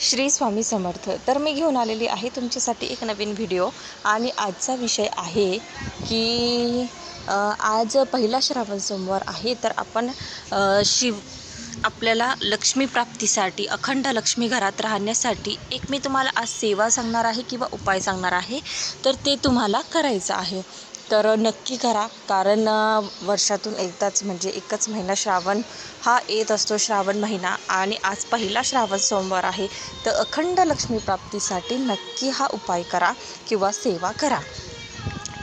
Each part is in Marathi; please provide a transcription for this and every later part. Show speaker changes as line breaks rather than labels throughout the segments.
श्री स्वामी समर्थ. तर मी घेऊन आलेली आहे तुमच्यासाठी एक नवीन व्हिडिओ आणि आजचा विषय आहे की आज पहिला श्रावण सोमवार आहे तर आपण शिव आपल्याला लक्ष्मी प्राप्तीसाठी अखंड लक्ष्मी घरात राहण्यासाठी एक मी तुम्हाला आज सेवा सांगणार आहे किंवा उपाय सांगणार आहे तर ते तुम्हाला करायचं आहे. तर नक्की करा. कारण वर्षातून एकदाच म्हणजे एकच महिना श्रावण हा येत असतो श्रावण महिना. आणि आज पहिला श्रावण सोमवार आहे. तर अखंड लक्ष्मी प्राप्तीसाठी नक्की हा उपाय करा किंवा सेवा करा.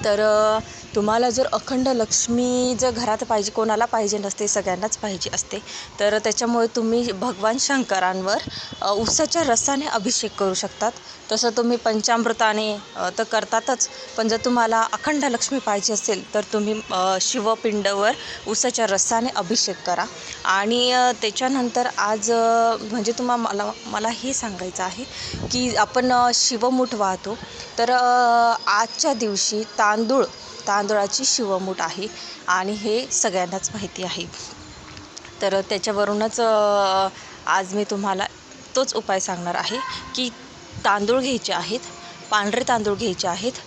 तर तुम्हाला जर अखंड लक्ष्मी जर घरात पाहिजे कोणाला पाहिजे नसते सगळ्यांनाच पाहिजे असते. तर त्याच्यामुळे तुम्ही भगवान शंकरांवर उसाच्या रसाने अभिषेक करू शकतात. तसं तुम्ही पंचामृताने तर करतातच. पण जर तुम्हाला अखंड लक्ष्मी पाहिजे असेल तर तुम्ही शिवपिंडवर उसाच्या रसाने अभिषेक करा. आणि त्याच्यानंतर आज म्हणजे तुम्हा मला मला हे सांगायचं आहे की आपण शिवमूठ वाहतो. तर आजच्या दिवशी ता तांदूळ तांदळाची शिवमूठ आहे आणि हे सगळ्यांनाच माहिती आहे. तर त्याच्यावरूनच आज मी तुम्हाला तोच उपाय सांगणार आहे की तांदूळ घ्यायचे आहेत पांढरे तांदूळ घ्यायचे आहेत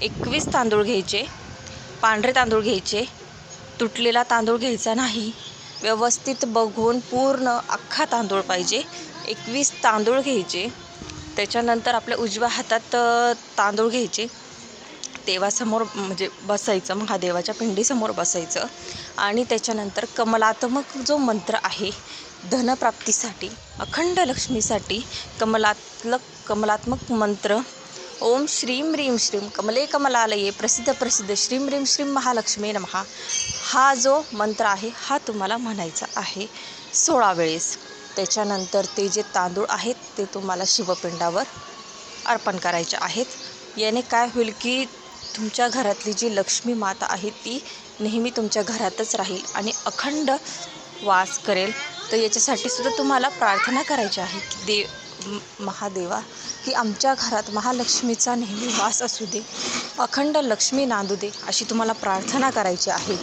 एकवीस तांदूळ घ्यायचे पांढरे तांदूळ घ्यायचे तुटलेला तांदूळ घ्यायचा नाही व्यवस्थित बघून पूर्ण अख्खा तांदूळ पाहिजे एकवीस तांदूळ घ्यायचे त्याच्यानंतर आपल्या उजव्या हातात तांदूळ घ्यायचे देवासमोर म्हणजे बसायचं महादेवाच्या पिंडीसमोर बसायचं. आणि त्याच्यानंतर कमलात्मक जो मंत्र आहे धनप्राप्तीसाठी अखंड लक्ष्मीसाठी कमलात्मक कमलात्मक मंत्र ओम श्रीम रीम श्रीम कमले कमलालये प्रसिद्ध प्रसिद्ध श्रीम रीम श्रीम महालक्ष्मी नमहा हा जो मंत्र आहे हा तुम्हाला म्हणायचा आहे सोळा वेळेस. त्याच्यानंतर ते जे तांदूळ आहेत ते तुम्हाला शिवपिंडावर अर्पण करायचे आहेत. याने काय होईल की तुमच्या घरातली जी लक्ष्मी माता आहे ती नेहमी तुमच्या घरातच राहील आणि अखंड वास करेल. तर याच्यासाठी सुद्धा तुम्हाला प्रार्थना करायची आहे की देव महादेवा की आमच्या घरात महालक्ष्मीचा नेहमी वास असू दे अखंड लक्ष्मी नांदू दे अशी तुम्हाला प्रार्थना करायची आहे.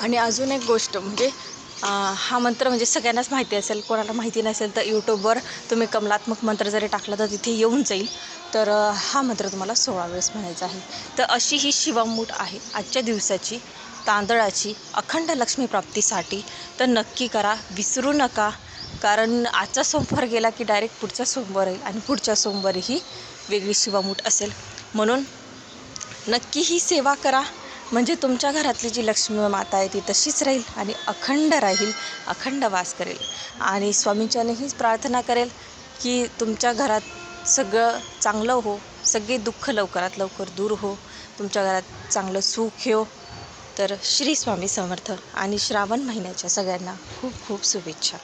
आणि अजून एक गोष्ट म्हणजे हा मंत्र म्हणजे सगळ्यांनाच माहिती असेल कोणाला माहिती नसेल तर यूट्यूबवर तुम्ही कमलात्मक मंत्र जरी टाकला तर तिथे येऊन जाईल. तर हा मंत्र तुम्हाला सोळा वेळेस म्हणायचा आहे. तर अशी ही शिवमूठ आहे आजच्या दिवसाची तांदळाची अखंड लक्ष्मी प्राप्तीसाठी. तर नक्की करा विसरू नका कारण आजचा सोमवार गेला की डायरेक्ट पुढचा सोमवार येईल आणि पुढच्या सोमवारीही वेगळी शिवामूठ असेल. म्हणून नक्की ही सेवा करा म्हणजे तुमच्या घरातली जी लक्ष्मी माता आहे ती तशीच राहील आणि अखंड राहील अखंड वास करेल. आणि स्वामींच्याने हीच प्रार्थना करेल की तुमच्या घरात सगळं चांगलं हो सगळे दुःख लवकरात लवकर दूर हो तुमच्या घरात चांगलं सुख हो. तर श्री स्वामी समर्थ आणि श्रावण महिन्याच्या सगळ्यांना खूप खूप शुभेच्छा.